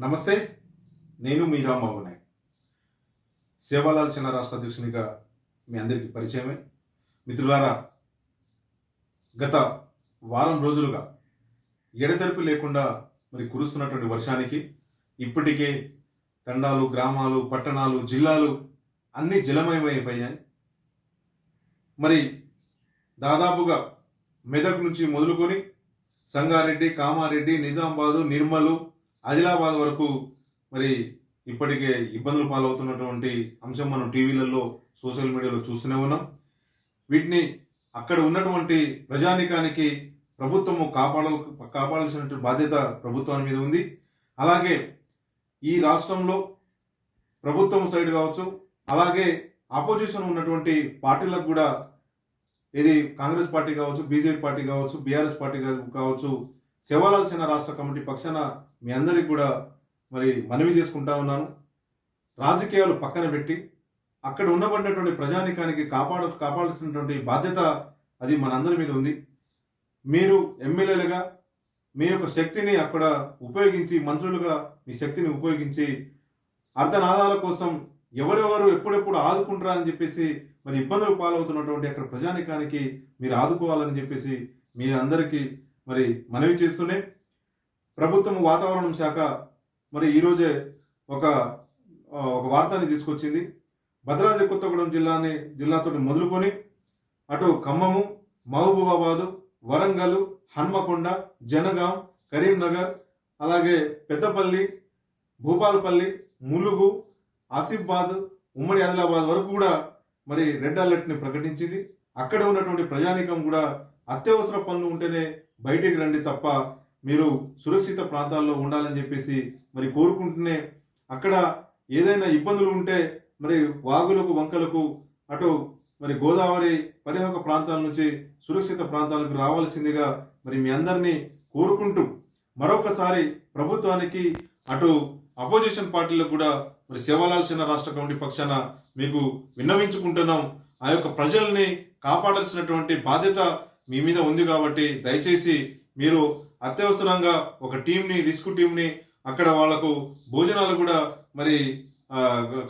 నమస్తే నేను మీ రాంబాబు నాయక్. సేవాలాల్ చిన్న రాష్ట్ర అధ్యక్షునిగా మీ అందరికీ పరిచయమే. మిత్రులారా గత వారం రోజులుగా ఎడతెరిపి లేకుండా మరి కురుస్తున్నటువంటి వర్షానికి ఇప్పటికే తండాలు గ్రామాలు పట్టణాలు జిల్లాలు అన్నీ జలమయమైపోయాయి మరి దాదాపుగా మెదక్ నుంచి మొదలుకొని సంగారెడ్డి కామారెడ్డి నిజామాబాదు నిర్మలు ఆదిలాబాద్ వరకు మరి ఇప్పటికే ఇబ్బందులు పాలవుతున్నటువంటి అంశం మనం టీవీలలో సోషల్ మీడియాలో చూస్తూనే ఉన్నాం. వీటిని అక్కడ ఉన్నటువంటి ప్రజానికానికి ప్రభుత్వము కాపాడ కాపాడాల్సిన బాధ్యత ప్రభుత్వాన్ని మీద ఉంది. అలాగే ఈ రాష్ట్రంలో ప్రభుత్వం సైడ్ కావచ్చు అలాగే ఆపోజిషన్ ఉన్నటువంటి పార్టీలకు కూడా ఇది కాంగ్రెస్ పార్టీ కావచ్చు బీజేపీ పార్టీ కావచ్చు బీఆర్ఎస్ పార్టీ కావచ్చు సేవలాల్ సేన రాష్ట్ర కమిటీ పక్షాన మీ అందరికీ కూడా మరి మనవి చేసుకుంటా ఉన్నాను. రాజకీయాలు పక్కన పెట్టి అక్కడ ఉండబడినటువంటి ప్రజానికానికి కాపాడ కాపాడాల్సినటువంటి బాధ్యత అది మనందరి మీద ఉంది. మీరు ఎమ్మెల్యేలుగా మీ యొక్క శక్తిని అక్కడ ఉపయోగించి మంత్రులుగా మీ శక్తిని ఉపయోగించి అర్ధనాదాల కోసం ఎవరెవరు ఎప్పుడెప్పుడు ఆదుకుంటారని అని చెప్పేసి మరి ఇబ్బందులు పాలవుతున్నటువంటి అక్కడ ప్రజానికానికి మీరు ఆదుకోవాలని చెప్పేసి మీ అందరికీ మరి మనవి చేస్తూనే ప్రభుత్వం వాతావరణం శాఖ మరి ఈరోజే ఒక ఒక వార్తని తీసుకొచ్చింది. భద్రాద్రి కొత్తగూడెం జిల్లాని జిల్లాతో మొదలుకొని అటు ఖమ్మము మహబూబాబాదు వరంగల్ హన్మకొండ జనగాం కరీంనగర్ అలాగే పెద్దపల్లి భూపాలపల్లి ములుగు ఆసిఫాబాద్ ఉమ్మడి ఆదిలాబాద్ వరకు కూడా మరి రెడ్ అలర్ట్ని ప్రకటించింది. అక్కడ ఉన్నటువంటి ప్రజానికం కూడా అత్యవసర పనులు ఉంటేనే బయటికి రండి తప్ప మీరు సురక్షిత ప్రాంతాల్లో ఉండాలని చెప్పేసి మరి కోరుకుంటూనే అక్కడ ఏదైనా ఇబ్బందులు ఉంటే మరి వాగులకు వంకలకు అటు మరి గోదావరి పరివాహక ప్రాంతాల నుంచి సురక్షిత ప్రాంతాలకు రావాల్సిందిగా మరి మీ అందరినీ కోరుకుంటూ మరొకసారి ప్రభుత్వానికి అటు అపోజిషన్ పార్టీలకు కూడా మరి సేవలాల్సిన రాష్ట్ర కమిటీ పక్షాన మీకు విన్నవించుకుంటున్నాం. ఆ యొక్క ప్రజల్ని కాపాడాల్సినటువంటి బాధ్యత మీ మీద ఉంది కాబట్టి దయచేసి మీరు అత్యవసరంగా ఒక టీంని రిస్క్ టీంని అక్కడ వాళ్ళకు భోజనాలు కూడా మరి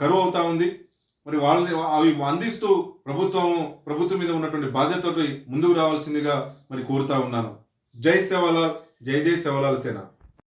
కరువు అవుతా ఉంది. మరి వాళ్ళని అవి అందిస్తూ ప్రభుత్వం ప్రభుత్వం మీద ఉన్నటువంటి బాధ్యతతో ముందుకు రావాల్సిందిగా మరి కోరుతా ఉన్నాను. జై సేవలాల్ జై జై సేవలాల్ సేన.